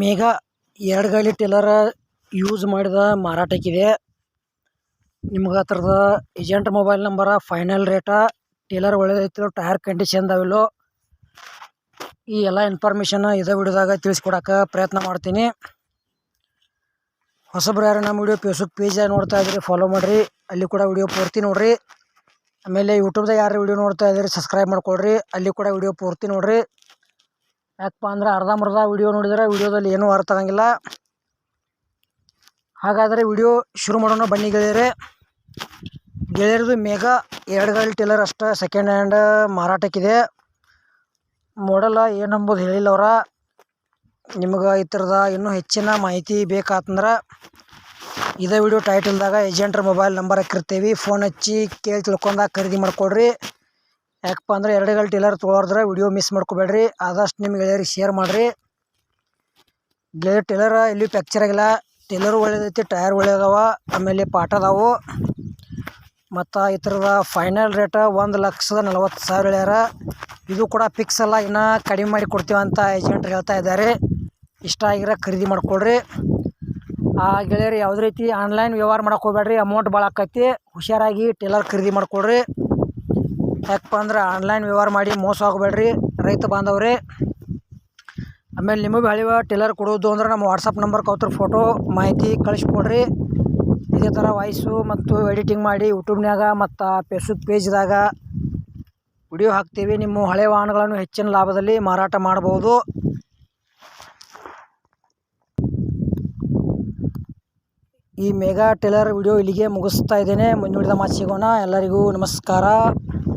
ಮೇಘ ಎರಡು ಗಾಲಿ ಟಿಲ್ಲರ ಯೂಸ್ ಮಾಡಿದ ಮಾರಾಟಕ್ಕಿದೆ. ನಿಮ್ಗೆ ಹತ್ರದ agent mobile number final rate trailer ಒಳ್ಳೆದೈತಿಲ್ಲೋ tyre condition ಅದಾವಿಲ್ಲೋ ಈ ಎಲ್ಲ ಇನ್ಫಾರ್ಮೇಷನ್ ಇದೇ ವಿಡಿಯೋದಾಗ ತಿಳಿಸ್ಕೊಡಕ್ಕೆ ಪ್ರಯತ್ನ ಮಾಡ್ತೀನಿ. ಹೊಸಬ್ರು ಯಾರು ನಮ್ಮ ವಿಡಿಯೋ ಫೇಸ್ಬುಕ್ ಪೇಜ್ ನೋಡ್ತಾ ಇದ್ದೀರಿ ಫಾಲೋ ಮಾಡಿರಿ. ಅಲ್ಲಿ ಕೂಡ ವಿಡಿಯೋ ಪೂರ್ತಿ ನೋಡಿರಿ. ಆಮೇಲೆ ಯೂಟ್ಯೂಬ್ದಾಗ ಯಾರು ವಿಡಿಯೋ ನೋಡ್ತಾ ಇದ್ದೀರಿ ಸಬ್ಸ್ಕ್ರೈಬ್ ಮಾಡ್ಕೊಳ್ರಿ. ಅಲ್ಲಿ ಕೂಡ ವಿಡಿಯೋ ಪೂರ್ತಿ ನೋಡ್ರಿ. ಯಾಕಪ್ಪ ಅಂದ್ರೆ ಅರ್ಧಂಬರ್ಧ ವಿಡಿಯೋ ನೋಡಿದ್ರೆ ವಿಡಿಯೋದಲ್ಲಿ ಏನೂ ಅರ್ಥ ಆಗಂಗಿಲ್ಲ. ಹಾಗಾದರೆ ವಿಡಿಯೋ ಶುರು ಮಾಡೋಣ ಬನ್ನಿ ಗೆಳೆಯರೆ. ಗೆಳೆಯರದು ಮೇಘ, ಎರಡು ಗಾಡಿ ಟೇಲರ್ ಅಷ್ಟೇ ಸೆಕೆಂಡ್ ಹ್ಯಾಂಡ್ ಮಾರಾಟಕ್ಕಿದೆ. ಮಾಡಲ್ಲ ಏನಂಬುದು ಹೇಳಿಲ್ಲ ಅವರ. ನಿಮ್ಗೆ ಈ ಥರದ ಇನ್ನೂ ಹೆಚ್ಚಿನ ಮಾಹಿತಿ ಬೇಕಾತಂದ್ರೆ ಇದೇ ವಿಡಿಯೋ ಟೈಟಲ್ದಾಗ ಏಜೆಂಟ್ರ ಮೊಬೈಲ್ ನಂಬರ್ ಹಾಕಿರ್ತೀವಿ. ಫೋನ್ ಹಚ್ಚಿ ಕೇಳಿ ತಿಳ್ಕೊಂಡಾಗ ಖರೀದಿ ಮಾಡ್ಕೊಳ್ರಿ ಯಾಕಪ್ಪ ಅಂದ್ರೆ ಎರಡು ಗಂಟೆ ಟೇಲರ್ ತೊಗೊಳೋದ್ರೆ ವಿಡಿಯೋ ಮಿಸ್ ಮಾಡ್ಕೋಬೇಡ್ರಿ. ಆದಷ್ಟು ನಿಮ್ಗೆ ಗೆಳೆಯರಿಗೆ ಶೇರ್ ಮಾಡಿರಿ. ಬ್ಲೇಡ್ ಟೇಲರ್ ಇಲ್ಲಿ ಫ್ಯಾಕ್ಚರ್ ಆಗಿಲ್ಲ. ಟೇಲರು ಒಳ್ಳೇದೈತಿ ಟೈರ್ ಒಳ್ಳೆಯದವ ಆಮೇಲೆ ಪಾಟ್ ಅದಾವು. ಮತ್ತು ಈ ಥರದ ಫೈನಲ್ ರೇಟ ಒಂದು ಲಕ್ಷದ ನಲವತ್ತು ಸಾವಿರ ಹೇಳ್ಯಾರ. ಇದು ಕೂಡ ಫಿಕ್ಸ್ ಅಲ್ಲ, ಇನ್ನೂ ಕಡಿಮೆ ಮಾಡಿ ಕೊಡ್ತೀವಿ ಅಂತ ಏಜೆಂಟ್ ಹೇಳ್ತಾ ಇದ್ದಾರೆ. ಇಷ್ಟ ಆಗಿರೋ ಖರೀದಿ ಮಾಡ್ಕೊಳ್ರಿ. ಆ ಗೆಳೆಯರು ಯಾವುದೇ ರೀತಿ ಆನ್ಲೈನ್ ವ್ಯವಹಾರ ಮಾಡೋಕ್ಕೆ ಹೋಗ್ಬೇಡ್ರಿ. ಅಮೌಂಟ್ ಭಾಳ ಆಕೈತಿ. ಹುಷಾರಾಗಿ ಟೇಲರ್ ಖರೀದಿ ಮಾಡ್ಕೊಳ್ರಿ. ಯಾಕಪ್ಪ ಅಂದ್ರೆ ಆನ್ಲೈನ್ ವ್ಯವಹಾರ ಮಾಡಿ ಮೋಸ ಆಗಬೇಡ್ರಿ. ರೈತ ಬಾಂಧವ್ರೆ. ಆಮೇಲೆ ನಿಮಗೆ ಹಳಿವ ಟೇಲರ್ ಕೊಡೋದು ಅಂದ್ರೆ ನಮ್ಮ ವಾಟ್ಸಪ್ ನಂಬರ್ ಕೌತ್ರ ಫೋಟೋ ಮಾಹಿತಿ ಕಳಿಸ್ಕೊಡ್ರಿ. ಇದೇ ಥರ ವಾಯ್ಸು ಮತ್ತು ಎಡಿಟಿಂಗ್ ಮಾಡಿ ಯೂಟ್ಯೂಬ್ನಾಗ ಮತ್ತು ಫೇಸ್ಬುಕ್ ಪೇಜ್ದಾಗ ವಿಡಿಯೋ ಹಾಕ್ತೀವಿ. ನಿಮ್ಮ ಹಳೆ ವಾಹನಗಳನ್ನು ಹೆಚ್ಚಿನ ಲಾಭದಲ್ಲಿ ಮಾರಾಟ ಮಾಡ್ಬೋದು. ಈ ಮೆಗಾ ಟೇಲರ್ ವಿಡಿಯೋ ಇಲ್ಲಿಗೆ ಮುಗಿಸ್ತಾ ಇದ್ದೇನೆ. ಮುಂದಿನ ಮಾತು ಸಿಗೋಣ. ಎಲ್ಲರಿಗೂ ನಮಸ್ಕಾರ.